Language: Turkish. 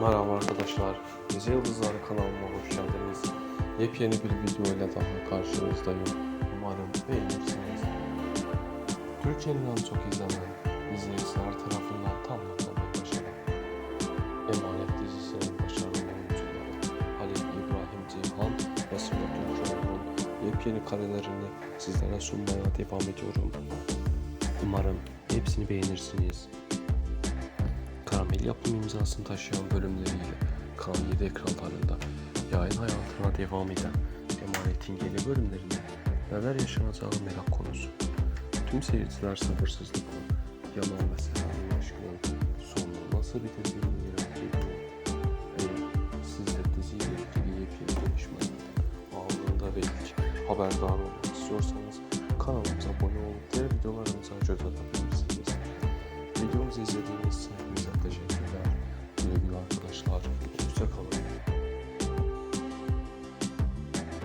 Merhaba arkadaşlar. Gece Yıldızları kanalıma hoş geldiniz. Yepyeni bir video ile daha karşınızdayım. Umarım beğenirsiniz. Türkiye'nin en çok izlenen izleyiciler tarafından tamamlanan bir başarı. Emanet dizisinin başarılı oyuncuları Halil İbrahim Ceyhan ve Sıla Tunçoğlu'nun yepyeni karelerini sizlere sunmaya devam ediyorum. Umarım hepsini beğenirsiniz. Karamel yapım imzasını taşıyan bölümleriyle Kanal 7 ekranlarında yayın hayatına devam eden Emanet'in yeni bölümlerinde neler yaşanacağı merak konusu. Tüm seyirciler sabırsızlıkla Yaman ve Seher'in aşkının sonuna nasıl biteceğini merak ediyor. Eğer siz de diziyle ilgili yepyeni gelişmelerden anında ve ilk haberdar olmak istiyorsanız kanalımıza abone olup diğer videolarımıza göz atabilirsiniz. Videomuzu izlediğiniz için